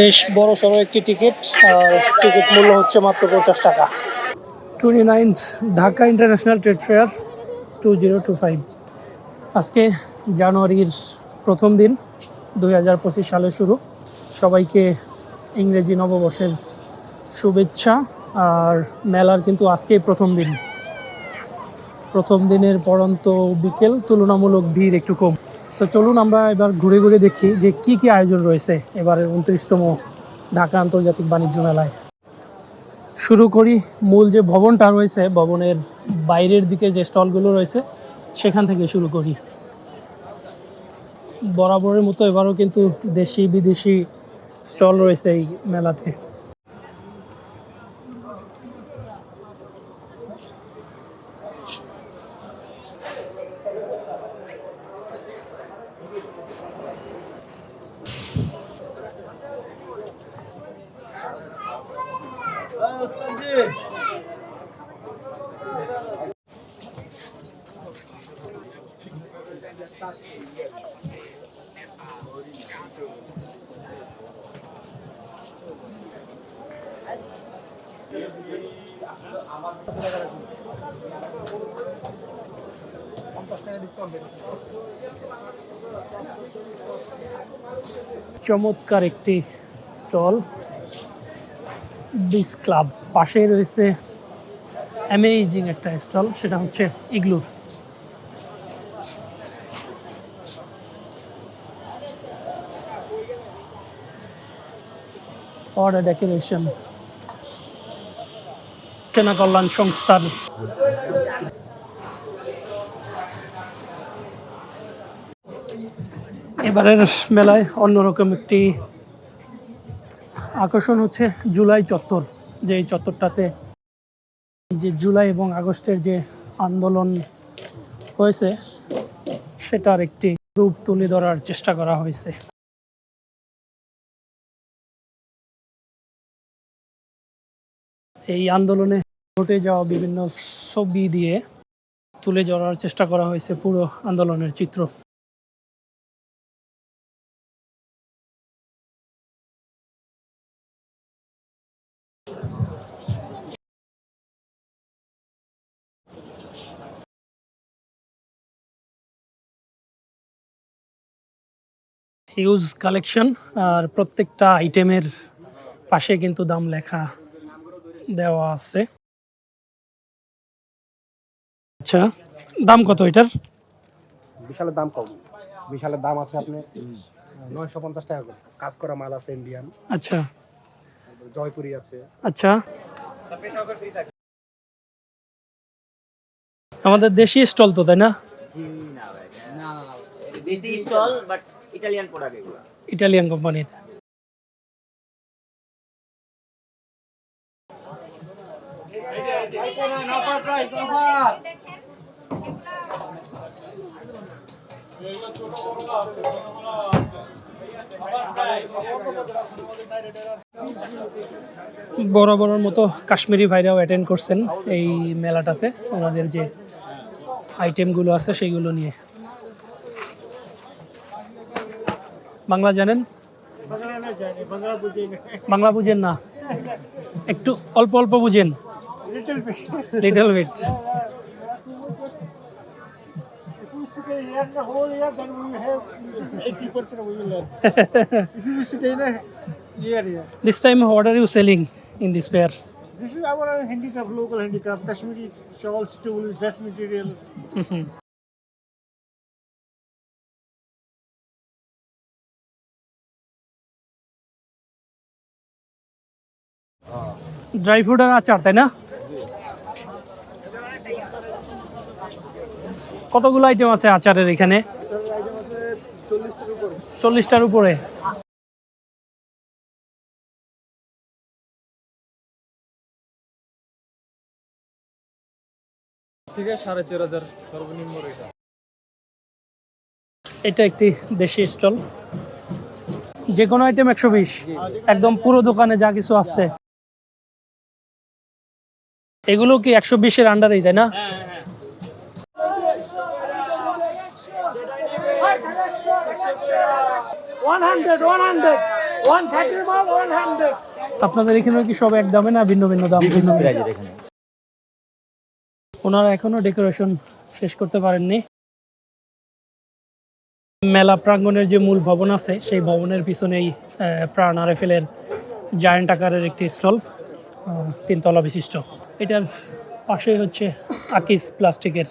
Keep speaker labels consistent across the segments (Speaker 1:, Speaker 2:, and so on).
Speaker 1: বেশ বড় সড়ো একটি টিকিট, আর টিকিট মূল্য হচ্ছে মাত্র পঞ্চাশ টাকা। Twenty ninth Dhaka international trade fair two zero two five. আজকে জানুয়ারির প্রথম দিন দুই হাজার পঁচিশ সালে শুরু। সবাইকে ইংরেজি নববর্ষের শুভেচ্ছা, আর মেলার কিন্তু আজকেই প্রথম দিন। প্রথম দিনের পরন্ত বিকেল তুলনামূলক ভিড় একটু কম। তো চলুন আমরা এবার ঘুরে ঘুরে দেখি যে কি কি আয়োজন রয়েছে এবারের উনত্রিশতম ঢাকা আন্তর্জাতিক বাণিজ্য মেলায়। শুরু করি মূল যে ভবনটা রয়েছে, ভবনের বাইরের দিকে যে স্টলগুলো রয়েছে, সেখান থেকে শুরু করি। বরাবরের মতো এবারও কিন্তু দেশি বিদেশি স্টল রয়েছে এই মেলাতে। চমৎকার একটি স্টল বিস ক্লাব পাশেই রয়েছে। অ্যামেজিং একটা স্টল, সেটা হচ্ছে ইগলুর অর্ডার ডেকোরেশন কেনা কল্যাণ সংস্থার এবারের মেলায় অন্যরকম একটি আকর্ষণ হচ্ছে জুলাই চত্বর, যে এই চত্বরটাতে যে জুলাই এবং আগস্টের যে আন্দোলন হয়েছে, সেটার একটি রূপ তুলে ধরার চেষ্টা করা হয়েছে। এই আন্দোলনে ঘটে যাওয়া বিভিন্ন ছবি দিয়ে তুলে ধরার চেষ্টা করা হয়েছে পুরো আন্দোলনের চিত্র। হিউজ কালেকশন আর প্রত্যেকটা আইটেমের পাশে কিন্তু দাম লেখা দেওয়া আছে। আচ্ছা দাম কত এটার?
Speaker 2: বিশালের দাম কম। বিশালের দাম আছে আপনি নয়শো পঞ্চাশ টাকা করে। কাজ করা মাল আছে ইন্ডিয়ান
Speaker 1: আচ্ছা।
Speaker 2: জয়পুরি আছে।
Speaker 1: আচ্ছা। আমাদের দেশি স্টল তো তাই না?
Speaker 3: দেশি stall but Italian product
Speaker 1: Italian কোম্পানির বরাবরের মতো কাশ্মীরি ভাইরাও অ্যাটেন্ড করছেন এই মেলাটাতে। ওনাদের যে আইটেমগুলো আছে সেইগুলো নিয়ে। বাংলা জানেন বাংলা বুঝেন না একটু অল্প অল্প বুঝেন little bit
Speaker 4: If we sit here the whole year, then we will have 80% we will learn. if we sit in a year, yeah.
Speaker 1: This time what are you selling in this pair
Speaker 4: This is our handicraft, local handicraft, Kashmiri shawls, tools, dress materials.
Speaker 1: Dry fruit আর আচার তাই না? কতগুলো item আছে আচারের এখানে? চল্লিশটার উপরে।
Speaker 2: থেকে সাড়ে চার হাজার সর্বনিম্ন রেট
Speaker 1: এটা একটি দেশি স্টল। যে কোনো আইটেম একশো বিশ। একদম পুরো দোকানে যা কিছু আছে। এগুলো কি একশো বিশের আন্ডারেই তাই না
Speaker 4: 100, 100. 130 mal, 100.
Speaker 1: আপনাদের এখানে কি সব এক দামে না ভিন্ন ভিন্ন দাম ভিন্ন ভিন্ন?
Speaker 3: এখানে
Speaker 1: ওনারা এখনও ডেকোরেশন শেষ করতে পারেননি মেলা প্রাঙ্গণের যে মূল ভবন আছে সেই ভবনের পিছনেই আহ, প্রাণ আরএফএলের জায়ান্ট আকারের একটি স্টল তিনতলা বিশিষ্ট এটার পাশেই হচ্ছে আকিস প্লাস্টিকের।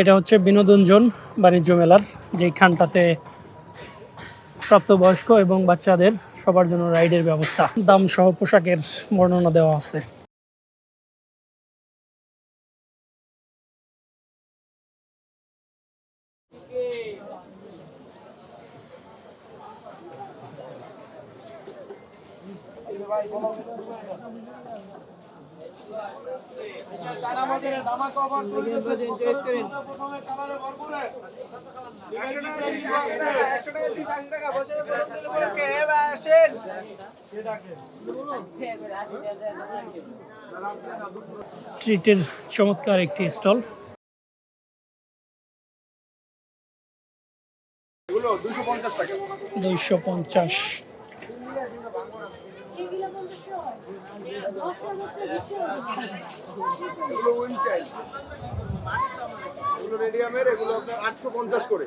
Speaker 1: এটা হচ্ছে বিনোদন জোন বাণিজ্য মেলার যেখানটাতে প্রাপ্তবয়স্ক এবং বাচ্চাদের সবার জন্য রাইডের ব্যবস্থা। দাম সহ পোশাকের বর্ণনা দেওয়া আছে। ট্রিটের চমৎকার একটি স্টল। দুইশো পঞ্চাশ।
Speaker 5: এগুলো রেডিয়ামের এগুলো আপনার আটশো পঞ্চাশ করে।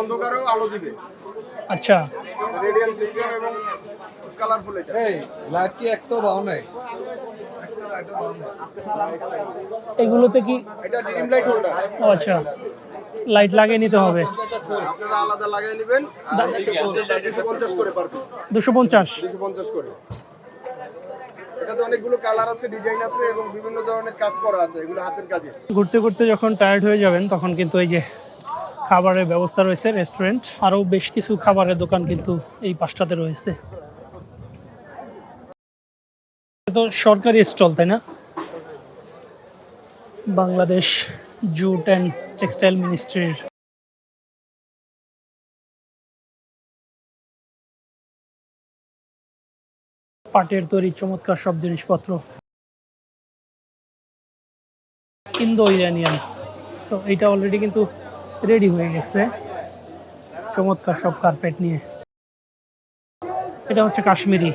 Speaker 5: অন্ধকারেও আলো দিবে।
Speaker 1: আচ্ছা।
Speaker 5: রেডিয়াম সিস্টেম এবং কালারফুল এটা।
Speaker 6: এই লাইট কি নাই?
Speaker 1: এগুলোতে কি
Speaker 5: এটা ডিম লাইট হোল্ডার
Speaker 1: ও আচ্ছা। লাইট লাগিয়ে নিতে হবে।
Speaker 5: আপনারা আলাদা লাগিয়ে নেবেন। আর পার করে। এটাতে অনেকগুলো কালার আছে, ডিজাইন আছে এবং বিভিন্ন ধরনের কাজ করা আছে এগুলো হাতের কাজে।
Speaker 1: ঘুরতে ঘুরতে যখন টায়ার্ড হয়ে যাবেন, তখন কিন্তু এই যে খাবারের ব্যবস্থা রয়েছে রেস্টুরেন্ট আরও বেশ কিছু খাবারের দোকান কিন্তু এই পাঁচটাতে রয়েছে। তো সরকারি স্টল, তাই না? বাংলাদেশ জুট অ্যান্ড টেক্সটাইল মিনিস্ট্রির পাটের তৈরি চমৎকার সব জিনিসপত্র। Indo Iranian. সো এইটা অলরেডি কিন্তু রেডি হয়ে গেছে। চমৎকার সব কার্পেট নিয়ে। এটা হচ্ছে কাশ্মীরি।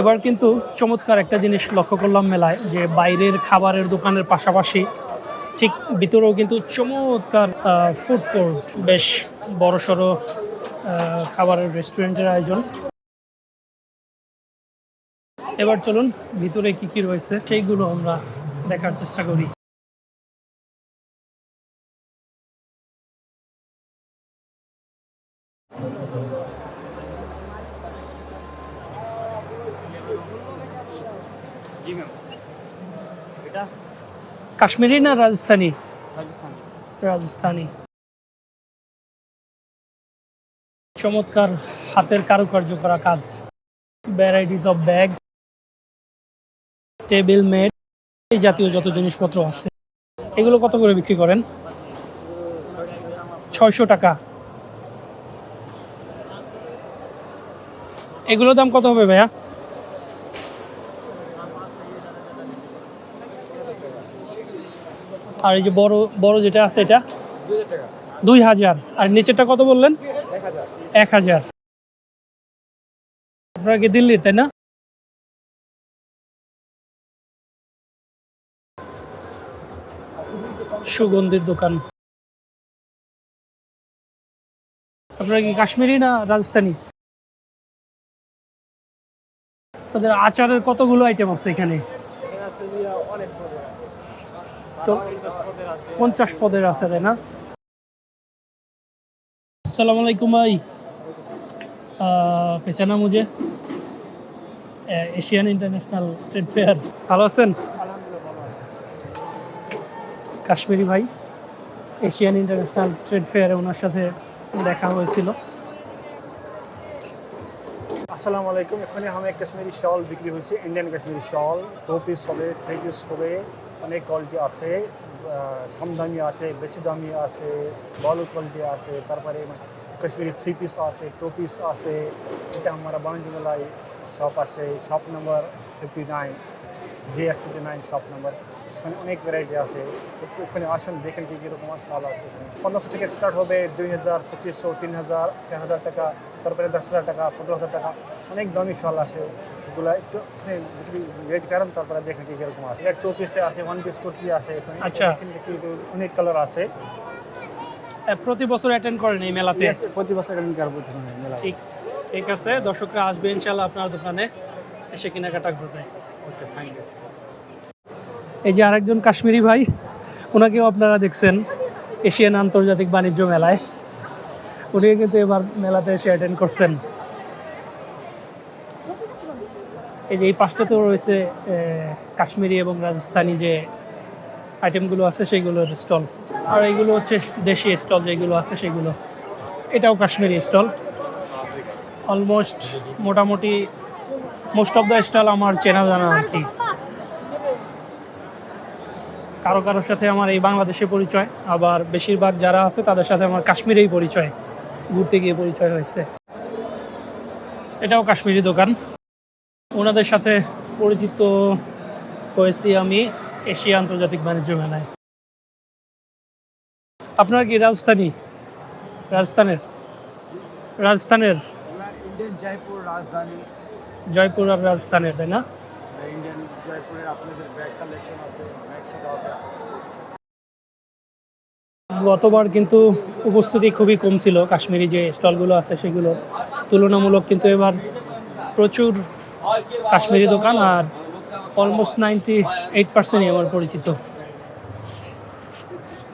Speaker 1: এবার কিন্তু চমৎকার একটা জিনিস লক্ষ্য করলাম মেলায় যে বাইরের খাবারের দোকানের পাশাপাশি ঠিক ভিতরেও কিন্তু চমৎকার ফুড কোর্ট বেশ বড়সড় আহ, খাবারের রেস্টুরেন্টের আয়োজন। এবার চলুন ভিতরে কি কি রয়েছে সেইগুলো আমরা দেখার চেষ্টা করি। কাশ্মীরি না রাজস্থানি?
Speaker 3: রাজস্থান।
Speaker 1: রাজস্থানি। চমৎকার হাতের কারুকার্য করা কাজ। Varieties of bag table mat এই জাতীয় যত জিনিসপত্র আছে। এগুলো কত করে বিক্রি করেন? ছয়শো টাকা। এগুলোর দাম কত হবে ভাইয়া? আর এই যে বড় বড় যেটা আছে এটা? দুই হাজার। আর নিচেরটা কত বললেন? এক হাজার। আপনারা কি দিল্লির তাই না? সুগন্ধির দোকান। আপনারা কি কাশ্মীরি না রাজস্থানি? তাদের আচারের কতগুলো আইটেম আছে এখানে? পঞ্চাশ পদের আছে তাই না? আসসালামু আলাইকুম ভাই। পেছানা মুঝে এশিয়ান ইন্টারন্যাশনাল ট্রেড ফেয়ার। ভালো আছেন? কাশ্মীরি ভাই, এশিয়ান ইন্টারন্যাশনাল ট্রেড ফেয়ারে ওনার সাথে দেখা হয়েছিল।
Speaker 4: আসসালামু আলাইকুম, এখানে আমি কাশ্মীরি শল বিক্রি হয়েছে, ইন্ডিয়ান কাশ্মীরি শল। টু হবে থ্রি পিস হবে, অনেক কোয়ালিটি আছে। কম দামি আছে বেশি দামি আছে ভালো কোয়ালিটি আছে তারপরে কাশ্মীরি থ্রি পিস আছে টু পিস আছে এটা আমার বাণিজ্য মেলায় শপ আছে shop number fifty nine G S fifty nine shop number এখানে অনেক ভ্যারাইটি আছে একটু ওখানে আসেন দেখেন কি কীরকম শাল আছে পনেরোশো থেকে স্টার্ট হবে দুই হাজার পঁচিশশো তিন হাজার চার হাজার টাকা তারপরে দশ হাজার টাকা পনেরো হাজার টাকা অনেক দামি শাল আছে এগুলো একটু রেট করেন তারপরে দেখেন কি কীরকম আছে। এটা টু পিসে আছে ওয়ান পিস কুর্তি আছে
Speaker 1: আচ্ছা।
Speaker 4: অনেক কালার আছে।
Speaker 1: প্রতি বছর অ্যাটেন্ড করেন এই মেলাতে?
Speaker 4: প্রতি বছর আমি করব মেলা
Speaker 1: ঠিক ঠিক আছে। দর্শকরা আসবে ইনশাল্লাহ আপনার দোকানে এসে কেনাকাটা করবে।
Speaker 4: ওকে থ্যাংক ইউ
Speaker 1: এই যে আরেকজন কাশ্মীরি ভাই ওনাকেও আপনারা দেখছেন এশিয়ান আন্তর্জাতিক বাণিজ্য মেলায়। উনিও কিন্তু এবার মেলাতে এসে অ্যাটেন্ড করছেন। এই যে এই পাশটাতেও রয়েছে কাশ্মীরি এবং রাজস্থানি যে আইটেমগুলো আছে সেইগুলোর স্টল। আর এইগুলো হচ্ছে দেশি স্টল যেগুলো আছে, সেগুলো। এটাও কাশ্মীরি স্টল। অলমোস্ট মোটামুটি মোস্ট অফ দ্য স্টল আমার চেনা জানা আর কি। কারও কারোর সাথে আমার এই বাংলাদেশে পরিচয়, আবার বেশিরভাগ যারা আছে, তাদের সাথে আমার কাশ্মীরেই পরিচয়, ঘুরতে গিয়ে পরিচয় হয়েছে। এটাও কাশ্মীরি দোকান। ওনাদের সাথে পরিচিত হয়েছি আমি এশিয়া আন্তর্জাতিক বাণিজ্য মেলায়। আপনার কি রাজস্থানী রাজস্থানের? রাজস্থানের?
Speaker 6: জয়পুর রাজধানী।
Speaker 1: জয়পুর আর রাজস্থানের তাই না?
Speaker 6: ইন্ডিয়ান জয়পুরের আপনাদের ব্যাগ কালেকশন আছে ব্যাগ সেটা হবে।
Speaker 1: গতবার কিন্তু উপস্থিতি খুবই কম ছিল কাশ্মীরি যে স্টলগুলো আছে সেগুলো তুলনামূলক কিন্তু এবার প্রচুর কাশ্মীরি দোকান আর অলমোস্ট নাইনটি এইট পার্সেন্টই আমার পরিচিত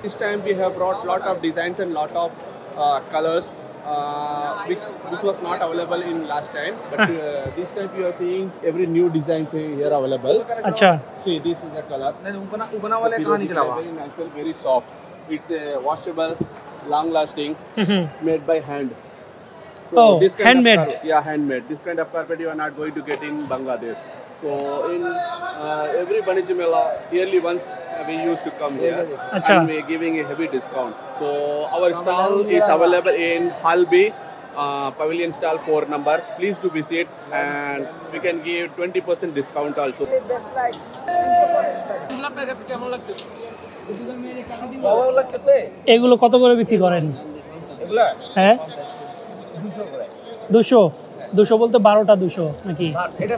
Speaker 7: This time we have brought lot of designs and lot of uh, colors, uh, which which was not available in last time. But uh, this time you are seeing every new designs here available.
Speaker 1: আচ্ছা
Speaker 7: See, this is the color.
Speaker 6: नहीं उगना उगना वाले
Speaker 7: The
Speaker 6: कहाँ
Speaker 7: periodic
Speaker 6: निकला
Speaker 7: है,
Speaker 6: हुआ
Speaker 7: Very natural, very soft. It's a washable, long lasting,
Speaker 1: hmm hmm
Speaker 7: made by hand.
Speaker 1: Oh,
Speaker 7: this kind
Speaker 1: handmade.
Speaker 7: Of car- yeah, handmade. This kind of carpet you are not going to get in Bangladesh. So in uh, every Baniji Mela, yearly once uh, we used to come here
Speaker 1: Acha.
Speaker 7: and we're giving a heavy discount. So our stall is available in Halbi. Uh, pavilion stall 4 number please do visit and we can give 20% discount also
Speaker 1: এগুলো কত করে বিক্রি করেন হ্যাঁ দুশো দুশো বলতে বারোটা দুশো নাকি?
Speaker 2: এটা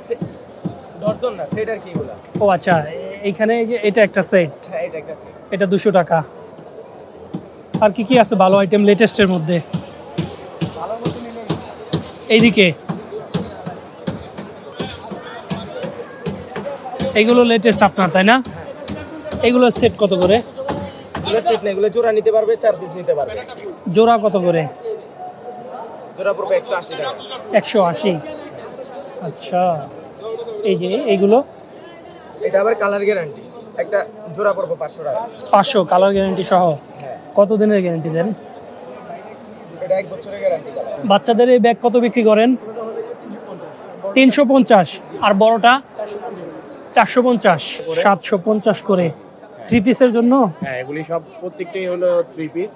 Speaker 2: দর্জন না সেট আর কি
Speaker 1: ও আচ্ছা এইখানে যে এটা একটা সেট
Speaker 2: হ্যাঁ এটা একটা সেট
Speaker 1: এটা দুশো টাকা। আর কি কি আছে ভালো আইটেম লেটেস্টের মধ্যে? এইদিকে। এইগুলো লেটেস্ট আপনার তাই না? এগুলো সেট কত করে?
Speaker 2: এগুলো সেট না এগুলো জোড়া নিতে পারবে চার পিস নিতে পারবে।
Speaker 1: জোড়া কত করে?
Speaker 2: জোড়া পড়বে একশো আশি টাকা।
Speaker 1: একশো আশি। আচ্ছা। এই যে এইগুলো?
Speaker 2: এটা আবার কালার গ্যারান্টি। একটা জোড়া পড়বে পাঁচশো টাকা।
Speaker 1: পাঁচশো কালার গ্যারান্টি সহ?
Speaker 2: হ্যাঁ।
Speaker 1: কত দিনের গ্যারান্টি দেন?
Speaker 2: এটা এক বছরের গ্যারান্টি
Speaker 1: বাচ্চাদের এই ব্যাগ কত বিক্রি করেন? তিনশো পঞ্চাশ। আর বড়টা? চারশো পঞ্চাশ। সাতশো পঞ্চাশ করে। থ্রি পিসের জন্য?
Speaker 8: হ্যাঁ এগুলি সব প্রত্যেকটাই হলো থ্রি পিস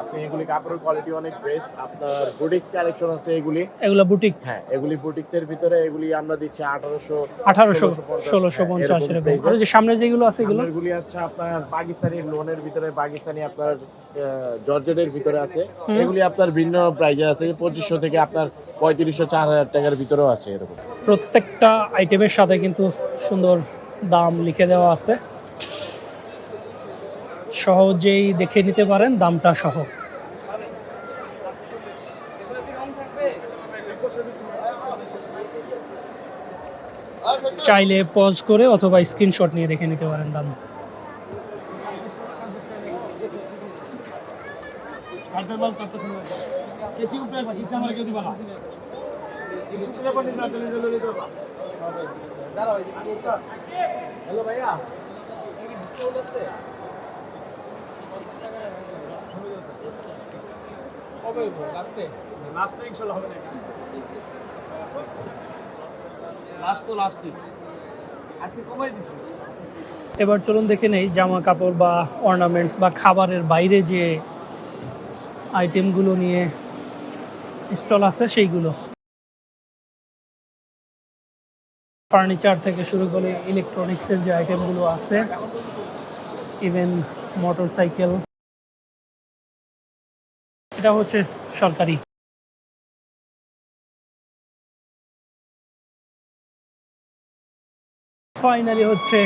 Speaker 8: আপনি এগুলি কাপড়ের কোয়ালিটি অনেক বেস্ট আপনার বুটিক কালেকশন আছে এগুলি।
Speaker 1: এগুলো বুটিক
Speaker 8: হ্যাঁ এগুলি বুটিক্সের ভিতরে এগুলি আমরা দিচ্ছি আঠারোশো
Speaker 1: আঠারোশো ষোলোশো পঞ্চাশ এরকম আর যে সামনে যেগুলো আছে এগুলো?
Speaker 8: এগুলি আছে আপনার পাকিস্তানি লোনের ভিতরে পাকিস্তানি আপনার জর্জেটের ভিতরে আছে। এগুলি আপনার ভিন্ন প্রাইজে আছে। পঁচিশশো থেকে আপনার পঁয়ত্রিশশো চার হাজার টাকার ভিতরেও আছে এরকম।
Speaker 1: প্রত্যেকটা আইটেমের সাথে কিন্তু সুন্দর দাম লিখে দেওয়া আছে। সহজেই দেখে নিতে পারেন, দামটা সহ। চাইলে পজ করে অথবা স্ক্রিনশট নিয়ে দেখে নিতে পারেন দাম। এবার চলুন দেখে নেই জামা কাপড় বা অর্নামেন্টস বা খাবারের বাইরে যে আইটেমগুলো নিয়ে স্টল আছে সেইগুলো। ফার্নিচার থেকে শুরু করে ইলেকট্রনিক্সের যে আইটেমগুলো আছে ইভেন মোটর সাইকেল এটা হচ্ছে সরকারি। ফাইনালি হচ্ছে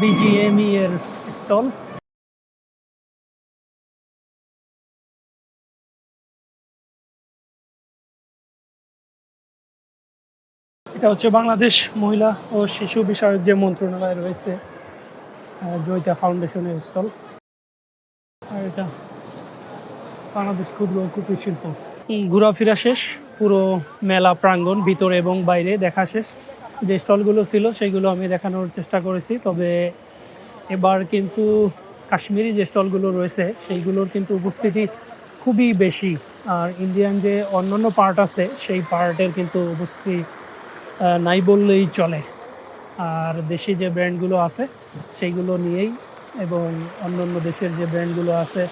Speaker 1: বিজিএমই এর স্টল এটা হচ্ছে বাংলাদেশ মহিলা ও শিশু বিষয়ক যে মন্ত্রণালয় রয়েছে জয়িতা ফাউন্ডেশনের স্টল আর এটা বাংলাদেশ ক্ষুদ্র কুটির শিল্প। ঘোরাফেরা শেষ, পুরো মেলা প্রাঙ্গণ, ভিতরে এবং বাইরে দেখা শেষ। যে স্টলগুলো ছিল, সেগুলো আমি দেখানোর চেষ্টা করেছি, তবে এবার কিন্তু কাশ্মীরি যে স্টলগুলো রয়েছে, সেইগুলোর কিন্তু উপস্থিতি খুবই বেশি। আর ইন্ডিয়ান যে অন্যান্য পার্ট আছে, সেই পার্টের কিন্তু উপস্থিতি নাই বললেই চলে। আর দেশি যে ব্র্যান্ডগুলো আছে, সেইগুলো নিয়েই এবং অন্যান্য দেশের যে ব্র্যান্ডগুলো আছে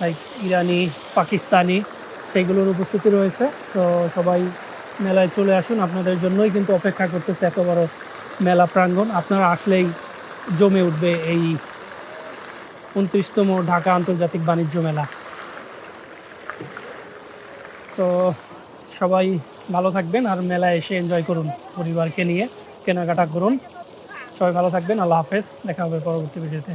Speaker 1: লাইক ইরানি পাকিস্তানি সেইগুলোর উপস্থিতি রয়েছে। তো সবাই মেলায় চলে আসুন, আপনাদের জন্যই কিন্তু অপেক্ষা করতেছে এত বড় মেলা প্রাঙ্গণ। আপনারা আসলেই জমে উঠবে এই উনত্রিশতম ঢাকা আন্তর্জাতিক বাণিজ্য মেলা। তো সবাই ভালো থাকবেন আর মেলায় এসে এনজয় করুন পরিবারকে নিয়ে, কেনাকাটা করুন। সবাই ভালো থাকবেন, আল্লাহ হাফেজ। দেখা হবে পরবর্তী ভিডিওতে।